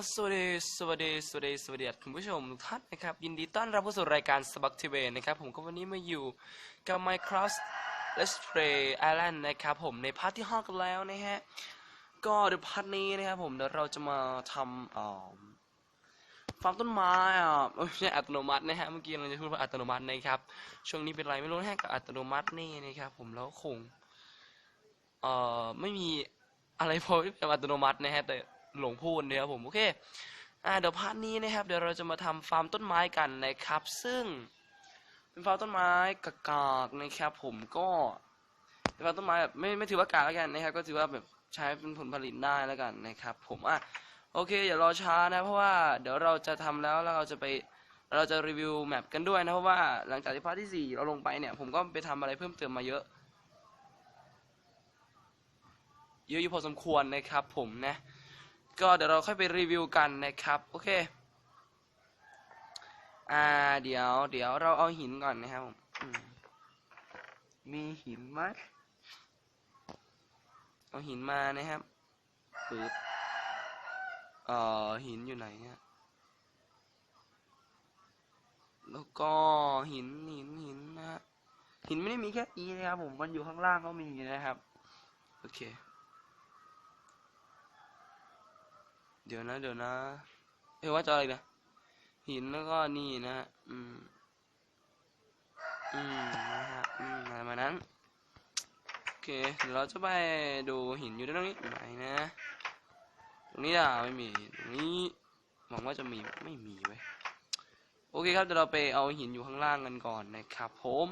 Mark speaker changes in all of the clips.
Speaker 1: สวัสดีสวัสดีสวัสดีสวัสดีคุณผู้ชมทุกท่านนะครับ ยินดีต้อนรับเข้าสู่รายการสบักทีเวนะครับ ผมก็วันนี้มาอยู่กับ Minecraft Let's Play Island นะครับ ผมในพาร์ทที่ห้ากันแล้วนะฮะ ก็เดี๋ยวพาร์ทนี้นะครับผมเดี๋ยวเราจะมาทำอ่าฟาร์มต้นไม้อะไม่ใช่อัตโนมัตินะฮะเมื่อกี้เราจะพูดว่าอัตโนมัตินะครับช่วงนี้เป็นไรไม่รู้นะฮะกับอัตโนมัตินี่นะครับผมแล้วคงเอ่อไม่มีอะไรพอที่เป็นอัตโนมัตินะฮะแต่ หลงพูดนะครับผมโอเคอ่าเดี๋ยวพาร์ทนี้นะครับเดี๋ยวเราจะมาทำฟาร์มต้นไม้กันนะครับ ซึ่งเป็นฟาร์มต้นไม้กากๆนะครับผมก็เป็นฟาร์มต้นไม้แบบไม่ไม่ถือว่ากากแล้วกันนะครับ ก็ถือว่าแบบใช้เป็นผลผลิตได้แล้วกันนะครับ ผมอะโอเคอย่ารอช้านะเพราะว่าเดี๋ยวเราจะทำแล้วแล้วเราจะไปเราจะรีวิวแมปกันด้วยนะเพราะว่าหลังจากที่พาร์ทที่สี่เราลงไปเนี่ย ผมก็ไปทำอะไรเพิ่มเติมมาเยอะเยอะอยู่พอสมควรนะครับผมนะ ก็เดี๋ยวเราค่อยไปรีวิวกันนะครับ โอเค อ่า เดี๋ยว เดี๋ยวเราเอาหินก่อนนะครับผมมีหินไหมเอาหินมานะครับปึ๊บเอ่อหินอยู่ไหนเนี่ย แล้วก็หินหินหินนะฮะหินไม่ได้มีแค่นี้นะครับผม มันอยู่ข้างล่างก็มีนะครับ โอเค เดี๋ยวนะ เดี๋ยวนะเอ้ว่าจะอะไรนะหินแล้วก็นี่นะฮะอืม อืมนะฮะอืมอะไรมานั้นโอเคเดี๋ยวเราจะไปดูหินอยู่ตรงนี้ไหนนะ ตรงนี้อะไม่มีตรงนี้หวังว่าจะมีไม่มีเว้ยโอเคครับเดี๋ยวเราไปเอาหินอยู่ข้างล่างกันก่อนนะครับผม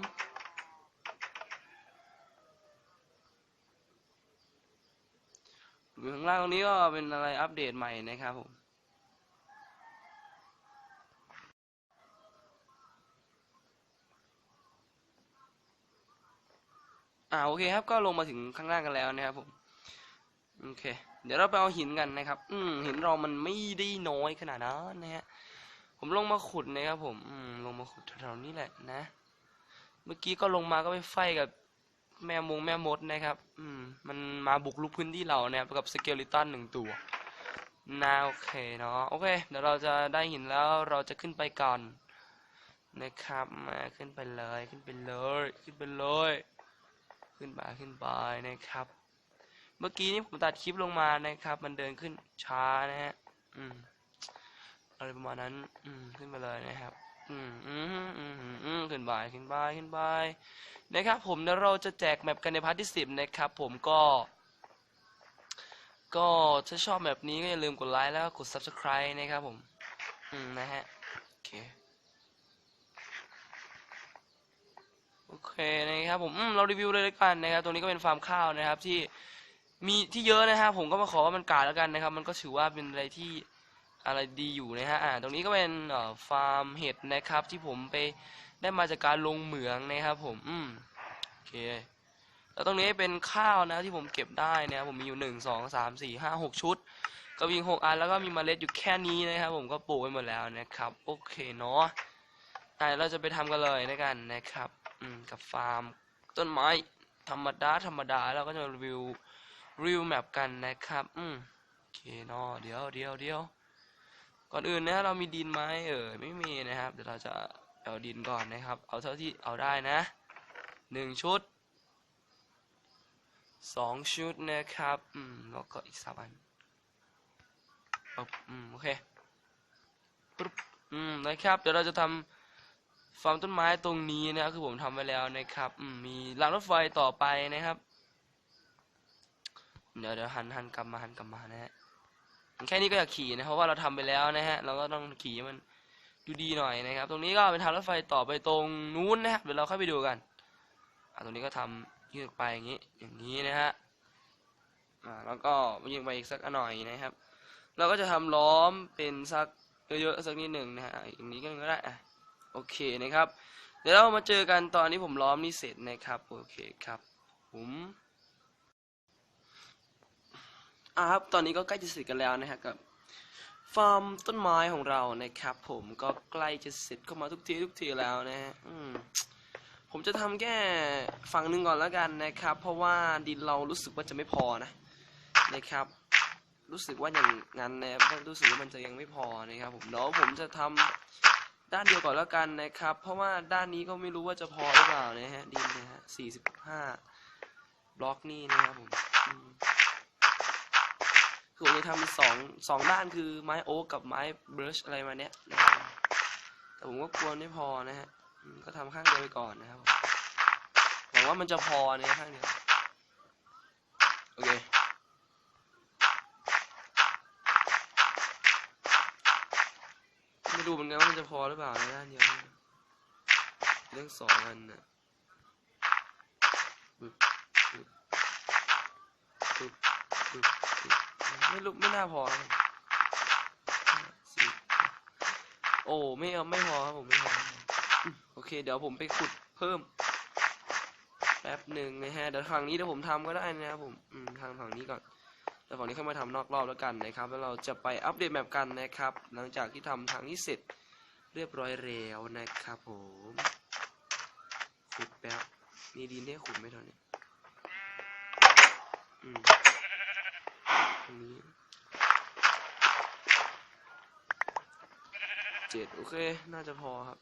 Speaker 1: อยู่ ข้างล่างตรงนี้ก็เป็นอะไรอัปเดตใหม่นะครับผมอ่าโอเคครับก็ลงมาถึงข้างล่างกันแล้วนะครับผมโอเค เดี๋ยวเราไปเอาหินกันนะครับ อืมหินเรามันไม่ได้น้อยขนาดนั้นนะฮะผมลงมาขุดนะครับผม อืมลงมาขุดแถวๆนี้แหละนะ เมื่อกี้ก็ลงมาก็ไปไฟกับ แม่มงแม่มดนะครับ อืม มันมาบุกลุกพื้นที่เรานะครับกับสเกลิตันหนึ่งตัวนาโอเคเนาะโอเค เดี๋ยวเราจะได้หินแล้วเราจะขึ้นไปก่อนนะครับมาขึ้นไปเลยขึ้นไปเลยขึ้นไปเลยขึ้นไปขึ้นไปนะครับ เมื่อกี้นี้ผมตัดคลิปลงมานะครับ มันเดินขึ้นช้านะฮะอืมอะไรประมาณนั้น อืมขึ้นไปเลยนะครับ อืมอืมอืมอืมขึ้นไปขึ้นไปขึ้นไปนะครับผมเดี๋ยวเราจะแจกแมปกันในพาร์ทที่สิบนะครับผมก็ ก็ถ้าชอบแบบนี้ก็อย่าลืมกดไลค์แล้วก็กด subscribe นะครับผม อืมนะฮะ โอเค โอเคนะครับผมอืมเรารีวิวเลยแล้วกันนะครับตรงนี้ก็เป็นฟาร์มข้าวนะครับที่มีที่เยอะนะครับผมก็มาขอว่ามันกาดแล้วกันนะครับ มันก็ถือว่าเป็นอะไรที่ อะไรดีอยู่นะฮะอ่าตรงนี้ก็เป็นฟาร์มเห็ดนะครับ ที่ผมไปได้มาจากการลงเหมืองนะครับ ผมอืมโอเคแล้วตรงนี้เป็นข้าวนะที่ผมเก็บได้นะครับผมมีอยู่หนึ่งสองสามสี่ห้าหกชุดก็วิ่งหกอันแล้วก็มีเมล็ดอยู่แค่นี้นะครับ ผมก็ปลูกไว้หมดแล้วนะครับ โอเคเนาะอ่าเราจะไปทำกันเลยนะกันนะครับ อืมกับฟาร์มต้นไม้ธรรมดาธรรมดาแล้วก็จะรีวิวรีวิวแมปกันนะครับ อืมโอเคเนาะเดี๋ยวเดี๋ยวเดี๋ยว ก่อนอื่นนะเรามีดินไหมเออไม่มีนะครับ เดี๋ยวเราจะเอาดินก่อนนะครับ เอาเท่าที่เอาได้นะหนึ่งชุดสองชุดนะครับอืมแล้วก็อีกสามอันอืมโอเคปึ๊บอืมนะครับ เดี๋ยวเราจะทำฟาร์มต้นไม้ตรงนี้นะครับคือผมทำไว้แล้วนะครับอืมมีรางรถไฟต่อไปนะครับ เดี๋ยวเดี๋ยวหันหันกลับมาหันกลับมานะฮะ แค่นี้ก็อยากขี่นะเพราะว่าเราทำไปแล้วนะฮะเราก็ต้องขี่มันดูดีหน่อยนะครับ ตรงนี้ก็เป็นทางรถไฟต่อไปตรงนู้นนะครับเดี๋ยวเราค่อยไปดูกันอ่าตรงนี้ก็ทำยืดไปอย่างนี้อย่างนี้นะฮะอ่าแล้วก็ยิงไปอีกสักหน่อยนะครับ เราก็จะทำล้อมเป็นสักเยอะๆสักนิดหนึ่งนะฮะอย่างนี้ก็ได้อะโอเคนะครับ เดี๋ยวเรามาเจอกันตอนนี้ผมล้อมนี่เสร็จนะครับ โอเคครับผม อ่าครับ ตอนนี้ก็ใกล้จะเสร็จกันแล้วนะฮะกับฟาร์มต้นไม้ของเรานะครับ ผมก็ใกล้จะเสร็จเข้ามาทุกทีทุกทีแล้วนะฮะผมจะทำแค่ฝั่งหนึ่งก่อนแล้วกันนะครับ เพราะว่าดินเรารู้สึกว่าจะไม่พอนะนะครับ รู้สึกว่าอย่างนั้นนะครับรู้สึกว่ามันจะยังไม่พอนะครับ ผมเดี๋ยวผมจะทำด้านเดียวก่อนแล้วกันนะครับ เพราะว่าด้านนี้ก็ไม่รู้ว่าจะพอหรือเปล่านะฮะดินนะฮะสี่สิบห้าบล็อกนี่นะครับผม คือผมจะทำสองสองด้านคือไม้โอ๊กกับไม้เบรชอะไรมาเนี้ยนะครับแต่ผมก็กลัวไม่พอนะฮะก็ทำข้างเดียวไปก่อนนะครับหวังว่ามันจะพอในข้างเดียวโอเคไม่ดูเหมือนกันว่ามันจะพอหรือเปล่าในด้านเดียวเรื่องสองอันน่ะปึ๊บปึ๊บปึ๊บปึ๊บ ไม่รู้ไม่น่าพอโอ้ไม่เอาไม่พอครับผมไม่พอโอเค เดี๋ยวผมไปขุดเพิ่มแป๊บหนึ่งนะฮะเดี๋ยวฝั่งนี้เดี๋ยวผมทำก็ได้นะครับผมทางฝั่งนี้ก่อนแล้วฝั่งนี้ค่อยมาทำนอกรอบแล้วกันนะครับ แล้วเราจะไปอัปเดตแมปกันนะครับ หลังจากที่ทำทางนี้เสร็จเรียบร้อยแล้วนะครับผมขุดแป๊บมีดินได้ขุดไหมตอนนี้อืม รงนี้เจ็ดโอเค น่าจะพอครับ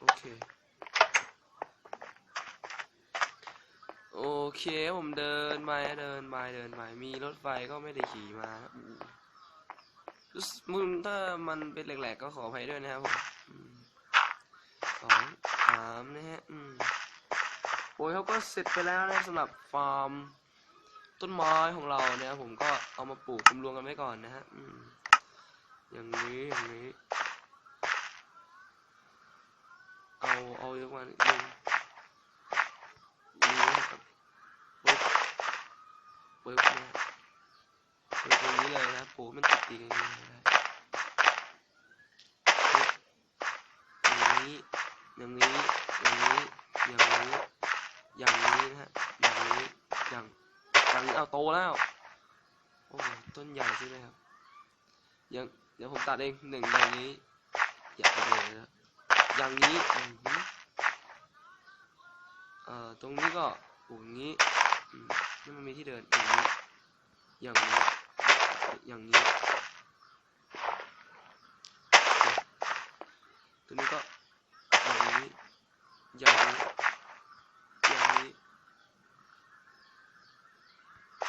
Speaker 1: โอเค โอเค ผมเดินไปเดินไปเดินไปมีรถไฟก็ไม่ได้ขี่มามึงถ้ามันเป็นแหลกๆก็ขออภัยด้วยนะครับผมสองสามนะฮะอืมโอ้ยเขาก็เสร็จไปแล้วนะสำหรับฟาร์ม ต้นไม้ของเราเนี่ยผมก็เอามาปลูกคุมรวมกันไว้ก่อนนะฮะอย่างนี้อย่างนี้ เอาเอาเยอะกว่านิดนึงนี่นะครับปึ๊บปึ๊บนะปึ๊บตรงนี้เลยนะปูมันติดติดกันอย่างนี้ได้ปึ๊บอย่างนี้อย่างนี้ อย่างนี้ อย่างนี้ อย่างนี้นะฮะ อย่างนี้ อย่าง อย่างนี้เอาโตแล้ว โอ้ต้นใหญ่ใช่ไหมครับย่างเดี๋ยวผมตัดเองหนึ่งอย่างนี้ อย่าไปเลยนะอย่างนี้เอ่อตรงนี้ก็ปลูกอย่างนี้นี่มันมีที่เดินอย่างนี้ อย่างนี้ อย่างนี้ ตัวนี้ก็อย่างนี้ อย่างนี้ อย่างนี้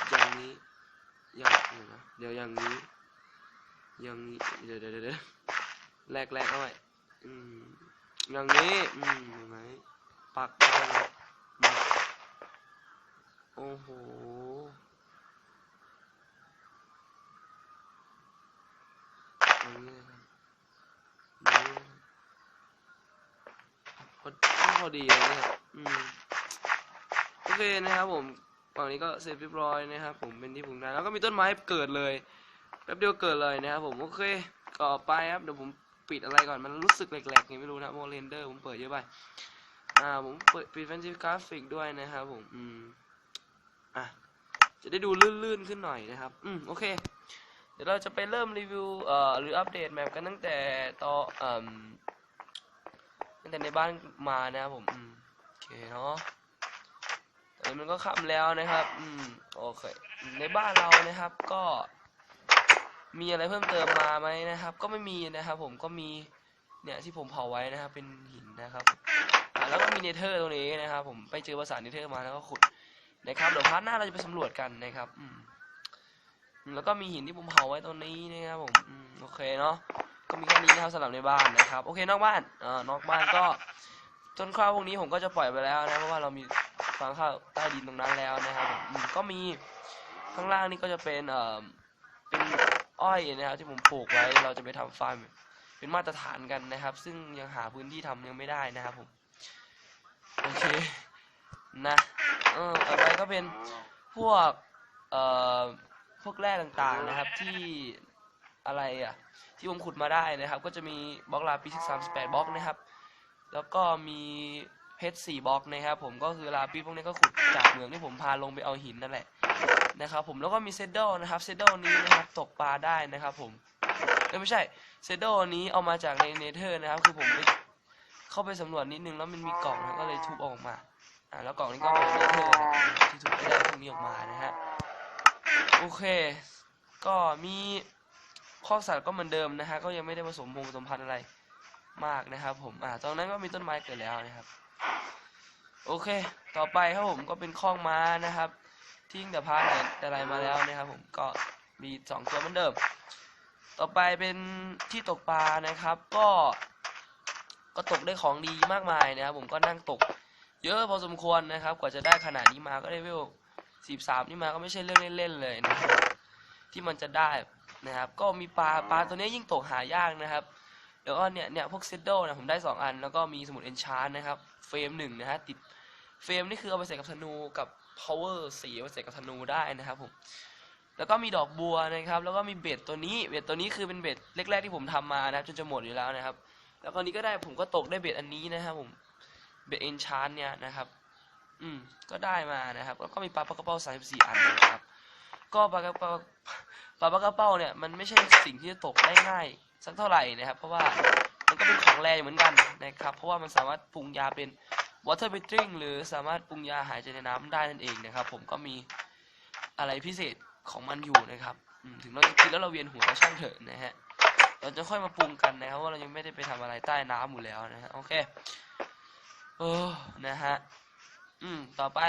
Speaker 1: อย่างนี้ อย่าง เดี๋ยวอย่างนี้ อย่างนี้ เดี๋ยวเดี๋ยวเดี๋ยวแรกแรกเอาไว้อืมอย่างนี้ อืมเห็นไหมปักได้เลยโอ้โหอย่างนี้นะครับอย่างนี้พอพอดีเลยเนี่ยอืมโอเคนะครับผม ฝั่งนี้ก็เสร็จเรียบร้อยนะครับ ผมเป็นที่ปลูกได้แล้วก็มีต้นไม้เกิดเลยแป๊บเดียวเกิดเลยนะครับผมโอเคต่อไปครับเดี๋ยวผมปิดอะไรก่อนมันรู้สึกแหลกๆไงไม่รู้นะโมเรนเดอร์ผมเปิดเยอะไปอ่าผมเปิดปิดแฟนซีกราฟิกด้วยนะครับผมอืมอะจะได้ดูลื่นๆขึ้นหน่อยนะครับ อืมโอเค เดี๋ยวเราจะไปเริ่มรีวิวเอ่อหรืออัปเดตแมปกันตั้งแต่ต่อเอ่มตั้งแต่ในบ้านมานะครับผมอืมโอเคเนาะ ตอนนี้มันก็ค่ำแล้วนะครับ อืม โอเค ในบ้านเรานะครับ ก็ มีอะไรเพิ่มเติมมาไหมนะครับ ก็ไม่มีนะครับ ผมก็มี เนี่ยที่ผมเผาไว้นะครับ เป็นหินนะครับแล้วก็มีเนเธอร์ตรงนี้นะครับ ผมไปเจอภาษาเนเธอร์มาแล้วก็ขุดนะครับเดี๋ยวพาร์ทหน้าเราจะไปสำรวจกันนะครับ อืม แล้วก็มีหินที่ผมเผาไว้ตรงนี้นะครับ ผมอืมโอเคเนาะก็มีแค่นี้นะครับสำหรับในบ้านนะครับ โอเคนอกบ้านอ่านอกบ้านก็ต้นข้าวพวกนี้ผมก็จะปล่อยไปแล้วนะเพราะว่าเรามี ฟางข้าวใต้ดินตรงนั้นแล้วนะครับก็มีข้างล่างนี่ก็จะเป็นเอ่อเป็นอ้อยนะครับที่ผมปลูกไว้เราจะไปทำฟาร์มเป็นมาตรฐานกันนะครับ ซึ่งยังหาพื้นที่ทำยังไม่ได้นะครับผมโอเคนะเออต่อไปก็เป็นพวกเอ่อพวกแร่ต่างๆนะครับที่อะไรอะที่ผมขุดมาได้นะครับ ก็จะมีบล็อกลาปิสสามสิบแปดบล็อกนะครับ แล้วก็มี เพชรสี่บล็อกนะครับผมก็คือลาปิสพวกนี้ก็ขุดจากเหมืองที่ผมพาลงไปเอาหินนั่นแหละนะครับผมแล้วก็มีเซดเดิลนะครับเซดเดิลนี้นะครับตกปลาได้นะครับผมเอ้ยไม่ใช่เซดเดิลนี้เอามาจากในเนเธอร์นะครับคือผมไปเข้าไปสำรวจนิดนึงแล้วมันมีกล่องนะก็เลยทุบออกมาอ่าแล้วกล่องนี้ก็เป็นเนเธอร์ที่ทุบได้พวกนี้ออกมานะฮะโอเค ก็มีข้อสัตว์ก็เหมือนเดิมนะฮะก็ยังไม่ได้ผสมพงผสมพันธุ์อะไรมากนะครับผมอ่าตรงนั้นก็มีต้นไม้เกิดแล้วนะครับ โอเค ต่อไปครับผมก็เป็นข้องม้านะครับที่ตั้งแต่พาร์ทไหนแต่ไรมาแล้วนะครับผมก็มีสองตัวเหมือนเดิม ต่อไปเป็นที่ตกปลานะครับ ก็ ก็ตกได้ของดีมากมายนะครับ ผมก็นั่งตก เยอะพอสมควรนะครับ กว่าจะได้ขนาดนี้มาก็ได้เวลสิบสามนี่มาก็ไม่ใช่เรื่องเล่นๆเลยนะครับที่มันจะได้นะครับ ก็มีปลาปลาตัวนี้ยิ่งตกหายากนะครับ แล้วก็เนี่ยเนี่ยพวกเซดโดนะผมได้สองอัน แล้วก็มีสมุดเอนชานนะครับ เฟรมหนึ่งนะฮะติดเฟรมนี่คือเอาไปใส่กับธนูกับ power สีเอาไปใส่กับธนูได้นะครับผมแล้วก็มีดอกบัวนะครับ แล้วก็มีเบ็ดตัวนี้เบ็ดตัวนี้คือเป็นเบ็ดแรกๆที่ผมทำมานะครับจนจะหมดอยู่แล้วนะครับ แล้วก็นี้ก็ได้ผมก็ตกได้เบ็ดอันนี้นะครับผมเบ็ดเอนชานเนี่ยนะครับอืมก็ได้มานะครับแล้วก็มีปลาปลากระเป้าสามสี่อันนะครับ ก็ปลากระเป้าปลาปลากระเป้าเนี่ยมันไม่ใช่สิ่งที่จะตกได้ง่าย สักเท่าไหร่นะครับ เพราะว่ามันก็เป็นของแรงเหมือนกันนะครับ เพราะว่ามันสามารถปรุงยาเป็น water breathing หรือสามารถปรุงยาหายใจในน้ำได้นั่นเองนะครับ ผมก็มีอะไรพิเศษของมันอยู่นะครับถึงเราจะกินแล้วเราเวียนหัวช่างเถอะนะฮะเราจะค่อยมาปรุงกันนะครับว่าเรายังไม่ได้ไปทำอะไรใต้น้ำอยู่แล้วนะฮะโอเคโอ้นะฮะอืมต่อไป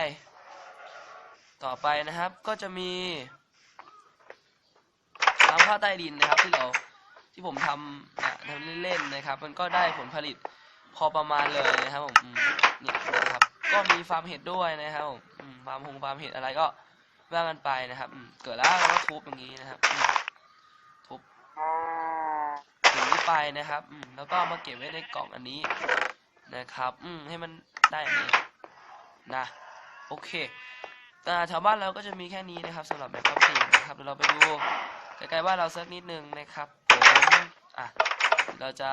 Speaker 1: ต่อไปนะครับก็จะมีทำผ้าใต้ดินนะครับที่เรา ที่ผมทำอะทำเล่นๆนะครับ มันก็ได้ผลผลิตพอประมาณเลยนะครับผมเนี่ยนะครับ ก็มีฟาร์มเห็ดด้วยนะครับผมฟาร์มหงฟาร์มเห็ดอะไรก็ว่ากันไปนะครับเกิดแล้วก็ทุบอย่างนี้นะครับทุบถึงนี้ไปนะครับแล้วก็มาเก็บไว้ในกล่องอันนี้นะครับอืให้มันได้อันนี้นะโอเคแต่แถวบ้านเราก็จะมีแค่นี้นะครับสำหรับแบบครับสี่นะครับเดี๋ยวเราไปดูใกล้ๆบ้านเราสักนิดนึงนะครับ อะเราจะ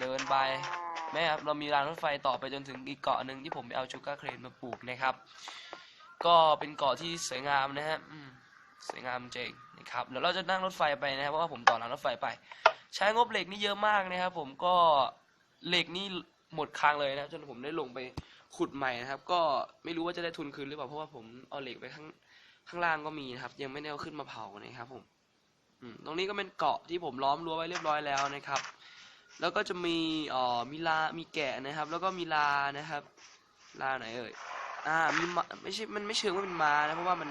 Speaker 1: เดินไปแม่ครับเรามีรางรถไฟต่อไปจนถึงอีกเกาะหนึ่งที่ผมไปเอาชูการ์เครนมาปลูกนะครับ ก็เป็นเกาะที่สวยงามนะฮะสวยงามจริงนะครับเดี๋ยวเราจะนั่งรถไฟไปนะครับเพราะว่าผมต่อรางรถไฟไป ใช้งบเหล็กนี่เยอะมากนะครับ ผมก็เหล็กนี่หมดคลังเลยนะจนผมได้ลงไปขุดใหม่นะครับ ก็ไม่รู้ว่าจะได้ทุนคืนหรือเปล่าเพราะว่าผมเอาเหล็กไปข้างข้างล่างก็มีนะครับ ยังไม่ได้เอาขึ้นมาเผานะครับผม ตรงนี้ก็เป็นเกาะที่ผมล้อมรั้วไว้เรียบร้อยแล้วนะครับ แล้วก็จะมีอ่อมีลา มีแกะนะครับ แล้วก็มีลานะครับ ลาไหนเอ่ย อ่า มีมไม่ใช่ มันไม่เชิงว่าเป็นม้านะ เพราะว่ามัน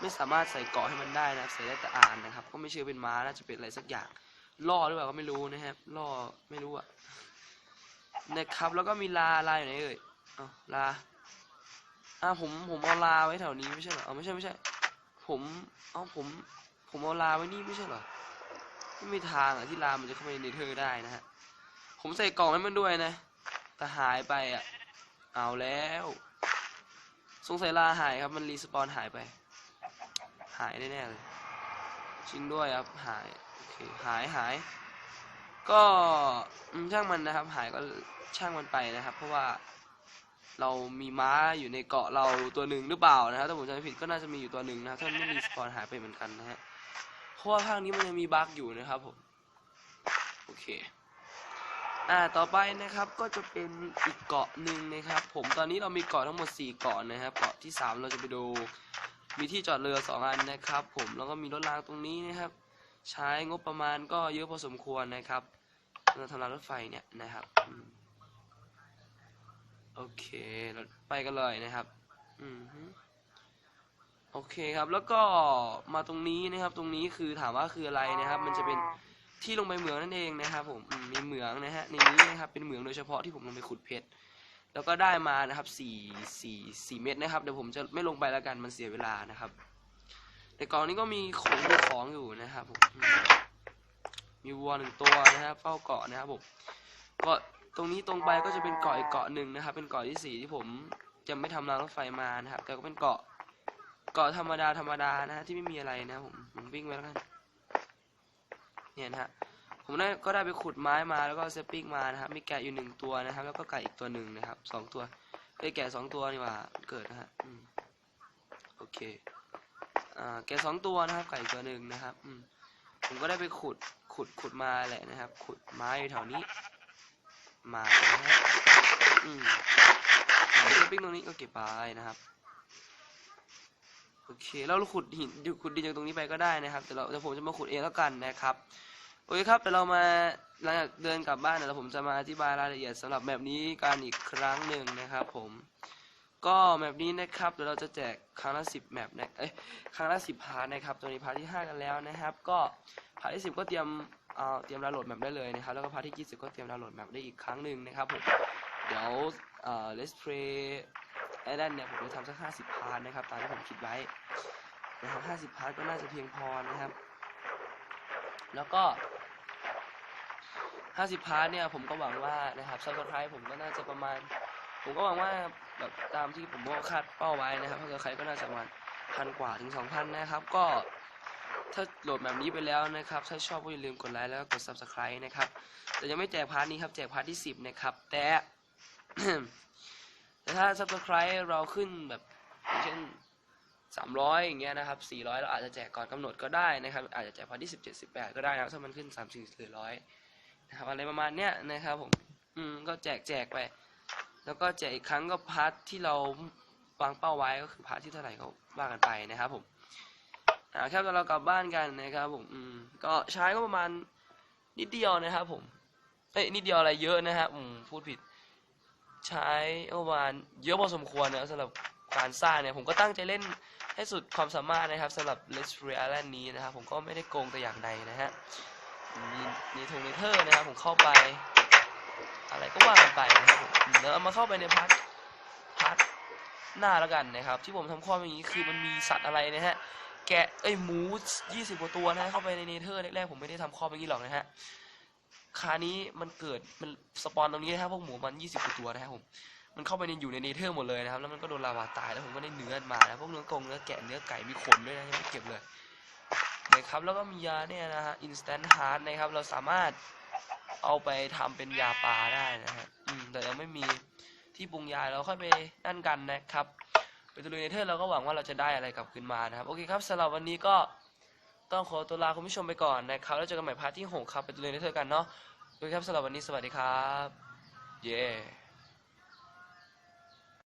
Speaker 1: ไม่สามารถใส่เกาะให้มันได้นะใส่ได้แต่อ่านนะครับ ก็ไม่เชื่อเป็นม้าน่าจะเป็นอะไรสักอย่างล่อหรือเปล่าก็ไม่รู้นะครับล่อไม่รู้อะนะครับ แล้วก็มีลาลาอยู่ไหนเอ่ยอ๋อลาอ่าผมผมเอาลาไว้แถวนี้ไม่ใช่เหรออ๋อไม่ใช่ไม่ใช่ ผมอ๋อผม ผมเอาลาไว้นี่ไม่ใช่เหรอ ไม่มีทางอะที่ลามันจะเข้าไปในเธอได้นะฮะ ผมใส่กล่องให้มันด้วยนะ แต่หายไปอะเอาแล้ว สงสัยลาหายครับ มันรีสปอนหายไป หายแน่ๆเลย จริงด้วยครับ หาย โอเค หายหาย ก็ช่างมันนะครับ หายก็ช่างมันไปนะครับ เพราะว่าเรามีม้าอยู่ในเกาะเราตัวหนึ่งหรือเปล่านะครับถ้าผมจำไม่ผิดก็น่าจะมีอยู่ตัวหนึ่งนะครับถ้าไม่รีสปอนหายไปเหมือนกันนะฮะ เพราะว่าภาคนี้มันยังมีบั๊กอยู่นะครับผม โอเค อ่า ต่อไปนะครับ ก็จะเป็นอีกเกาะหนึ่งนะครับ ผม ตอนนี้เรามีเกาะทั้งหมด 4 เกาะนะครับ เกาะที่สามเราจะไปดู มีที่จอดเรือสองอันนะครับ ผม แล้วก็มีรถรางตรงนี้นะครับ ใช้งบประมาณก็เยอะพอสมควรนะครับเราทำรางรถไฟเนี่ยนะครับ โอเค เราไปกันเลยนะครับ อืม โอเคครับ แล้วก็มาตรงนี้นะครับ ตรงนี้คือถามว่าคืออะไรนะครับ มันจะเป็นที่ลงไปเหมืองนั่นเองนะครับ ผมอืมมีเหมืองนะฮะในนี้นะครับเป็นเหมืองโดยเฉพาะที่ผมลงไปขุดเพชรแล้วก็ได้มานะครับสี่สี่สี่เม็ดนะครับเดี๋ยวผมจะไม่ลงไปแล้วกันมันเสียเวลานะครับ ในกล่องนี้ก็มีของมีของอยู่นะครับผมอืมมีวัวหนึ่งตัวนะครับเฝ้าเกาะนะครับผมเกาะตรงนี้ตรงไปก็จะเป็นเกาะอีกเกาะหนึ่งนะครับ เป็นเกาะที่สี่ที่ผมจะไม่ทำรางรถไฟมานะครับ แต่ก็เป็นเกาะ เกาะธรรมดาธรรมดานะฮะที่ไม่มีอะไรนะผมผมวิ่งไปแล้วกันเนี่ยนะฮะผมได้ก็ได้ไปขุดไม้มาแล้วก็เซปปิ้งมานะครับมีแกะอยู่หนึ่งตัวนะครับ แล้วก็ไก่อีกตัวหนึ่งนะครับสองตัวไอ้แกะสองตัวนี่ว่าเกิดนะฮะโอเคอ่าแกะสองตัวนะครับ ไก่อีกตัวหนึ่งนะครับอืมผมก็ได้ไปขุดขุดขุดมาแหละนะครับ ขุดไม้อยู่แถวนี้ มานะฮะอืมเซปปิ้งตรงนี้ก็เก็บไปนะครับ โอเคเราขุดหินขุดดินจากตรงนี้ไปก็ได้นะครับ แต่เราแต่ผมจะมาขุดเองแล้วกันนะครับโอเคครับแต่เรามาหลังจากเดินกลับบ้านเดี๋ยวผมจะมาอธิบายรายละเอียดสำหรับแบบนี้กันอีกครั้งหนึ่งนะครับ ผมก็แบบนี้นะครับเดี๋ยวเราจะแจกครั้งละสิบแมปนะเอ้ยครั้งละสิบพาร์ทนะครับตัวนี้พาร์ทที่ห้ากันแล้วนะครับ ก็พาร์ทที่สิบก็เตรียมเอ่อเตรียมดาวน์โหลดแมปได้เลยนะครับแล้วก็พาร์ทที่ยี่สิบก็เตรียมดาวน์โหลดแมปได้อีกครั้งหนึ่งนะครับผมเดี๋ยวเอ่อ let's play ไอแลนเนี่ยผมจะทำสักห้าสิบพาร์ทนะครับ ตามที่ผมคิดไว้นะครับห้าสิบพาร์ทก็น่าจะเพียงพอนะครับ แล้วก็ห้าสิบพาร์ทเนี่ยผมก็หวังว่านะครับซับสไครต์ผมก็น่าจะประมาณ ผมก็หวังว่าแบบตามที่ผมก็คาดเป้าไว้นะครับซับสไครต์ก็น่าจะประมาณพันกว่าถึงสองพันนะครับ ก็ถ้าโหลดแบบนี้ไปแล้วนะครับ ถ้าชอบก็อย่าลืมกดไลค์แล้วก็กด subscribe นะครับ แต่ยังไม่แจกพาร์ทนี้ครับ แจกพาร์ทที่สิบนะครับ แต่ แต่ถ้า subscribe เราขึ้นแบบอย่างเช่นสามร้อยอย่างเงี้ยนะครับสี่ร้อยเราอาจจะแจกก่อนกำหนดก็ได้นะครับ อาจจะแจกพาร์ทที่สิบเจ็ดสิบแปดก็ได้นะครับถ้ามันขึ้นสามสี่สี่ร้อยนะครับอะไรประมาณเนี้ยนะครับผมอืมก็แจกแจกไป แล้วก็แจกอีกครั้งก็พาร์ทที่เราวางเป้าไว้ก็คือพาร์ทที่เท่าไหร่ก็ว่ากันไปนะครับผมอ่าครับตอนเรากลับบ้านกันนะครับผมอืมก็ใช้ก็ประมาณนิดเดียวนะครับผมเอ้ยนิดเดียวอะไรเยอะนะฮะอืมพูดผิด ใช้ประมาณเยอะพอสมควรนะสำหรับการสร้างเนี่ยผมก็ตั้งใจเล่นให้สุดความสามารถนะครับสำหรับ Let's Play Island นี้นะครับ ผมก็ไม่ได้โกงแต่อย่างใดนะฮะมีมีทงเนเธอร์นะครับ ผมเข้าไป อะไรก็ว่ากันไปนะครับเดี๋ยวเอามาเข้าไปในพาร์ทพาร์ทหน้าแล้วกันนะครับ ที่ผมทำข้ออย่างนี้คือมันมีสัตว์อะไรนะฮะแกะเอ้หมูยี่สิบกว่าตัวนะฮะเข้าไปในเนเธอร์แรกๆผมไม่ได้ทำข้ออย่างนี้หรอกนะฮะ คานี้มันเกิดมันสปอนตรงนี้นะครับพวกหมูมันยี่สิบกว่าตัวนะครับผมมันเข้าไปในอยู่ในเนเธอร์หมดเลยนะครับ แล้วมันก็โดนลาวาตายแล้วผมก็ได้เนื้อมานะพวกเนื้อกงเนื้อแกะเนื้อไก่มีขนด้วยนะยังไม่เก็บเลยนะครับแล้วก็มียาเนี่ยนะฮะ instant heart นะครับเราสามารถเอาไปทำเป็นยาปลาได้นะฮะอืมแต่ยังไม่มีที่ปรุงยาเราค่อยไปนั่นกันนะครับไปดูในเนเธอร์เราก็หวังว่าเราจะได้อะไรกลับคืนมานะครับ โอเคครับสำหรับวันนี้ก็ ต้องขอตัวลาคุณผู้ชมไปก่อนนะครับ แล้วเจอกันใหม่พาร์ทที่หกครับ ไปดูในเนด้วยกันเนาะดูคครับสำหรับวันนี้สวัสดีครับ เย้